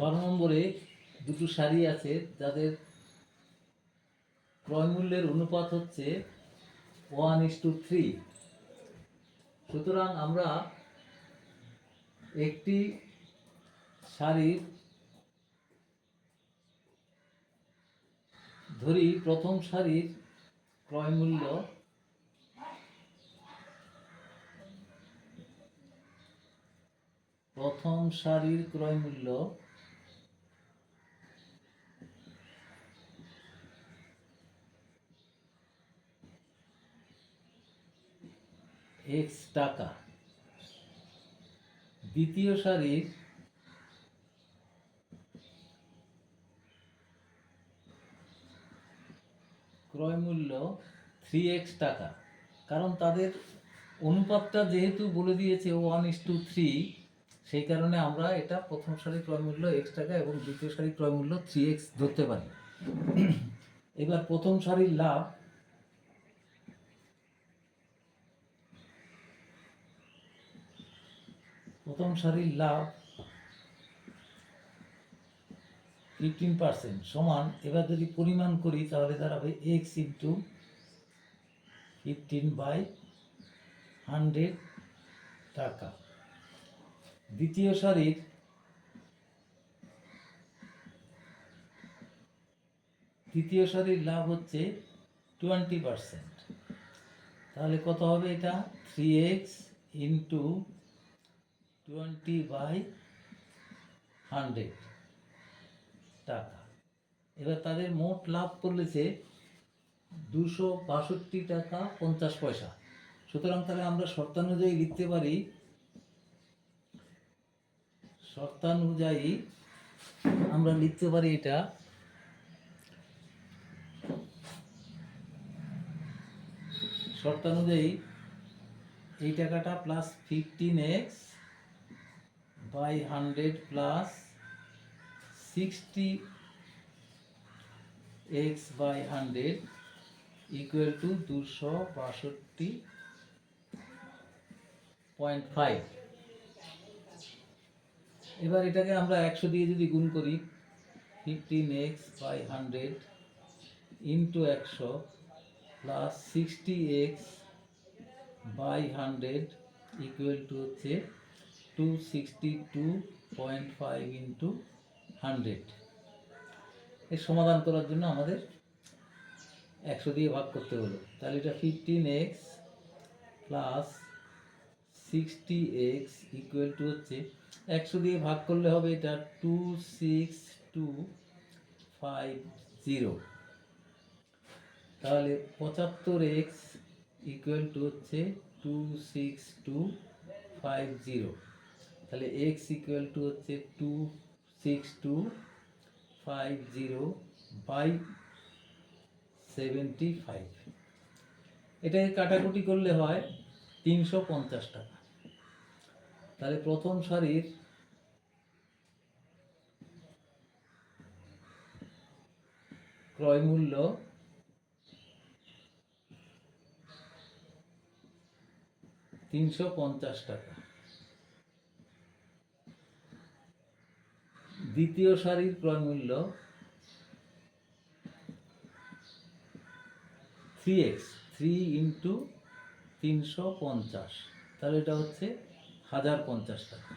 বারো নম্বরে দুটো শাড়ি আছে, যাদের ক্রয় মূল্যের অনুপাত হচ্ছে ওয়ান ইস টু থ্রি সুতরাং আমরা একটি শাড়ির ধরি, প্রথম শাড়ির ক্রয় মূল্য প্রথম শাড়ির ক্রয় মূল্য এক্স টাকা। দ্বিতীয় শাড়ির ক্রয় মূল্য থ্রি এক্স টাকা। কারণ তাদের অনুপাতটা যেহেতু বলে দিয়েছে ওয়ান ইস টু থ্রি সেই কারণে আমরা এটা প্রথম শাড়ির ক্রয় মূল্য এক্স টাকা এবং দ্বিতীয় শাড়ির ক্রয় মূল্য থ্রি এক্স ধরতে পারি। এবার প্রথম শাড়ির লাভ প্রথম শাড়ির লাভ ফিফটিন পার্সেন্ট সমান, এবার যদি পরিমাণ করি, তাহলে দাঁড়াবে x into fifteen by hundred টাকা। দ্বিতীয় শাড়ির তৃতীয় শাড়ির লাভ হচ্ছে টোয়েন্টি পার্সেন্ট তাহলে কত হবে এটা? Three x into twenty by hundred টাকা। এবার তাদের মোট লাভ করলেছে দুশো বাষট্টি টাকা পঞ্চাশ পয়সা। সুতরাং তাহলে আমরা শর্তানুযায়ী লিখতে পারি, শর্তানুযায়ী আমরা লিখতে পারি এটা শর্তানুযায়ী এই টাকাটা plus fifteen x by hundred plus sixty x by hundred equal to দুশো বাষট্টি পয়েন্ট ফাইভ এবার এটাকে আমরা একশো দিয়ে যদি গুণ করি fifteen x by hundred into একশো plus sixty x by hundred equal to হচ্ছে two sixty two point five into hundred এর সমাধান করার জন্য আমাদের একশো দিয়ে ভাগ করতে হলো। তাহলে এটা fifteen x plus sixty x equal to হচ্ছে একশো দিয়ে ভাগ করলে হবে এটা two six two five zero তাহলে পঁচাত্তর এক্স ইকুয়াল টু হচ্ছে two six two five zero তাহলে এক্স ইকুয়াল টু হচ্ছে two six two five zero by seventy five এটাকে কাটাকুটি করলে হয় তিনশো পঞ্চাশ টাকা। তাহলে প্রথম সারির ক্রয় মূল্য তিনশো পঞ্চাশ টাকা। দ্বিতীয় সারির ক্রয় মূল্য থ্রি এক্স থ্রি ইন্টু তিনশো পঞ্চাশ। তাহলে এটা হচ্ছে হাজার পঞ্চাশ টাকা।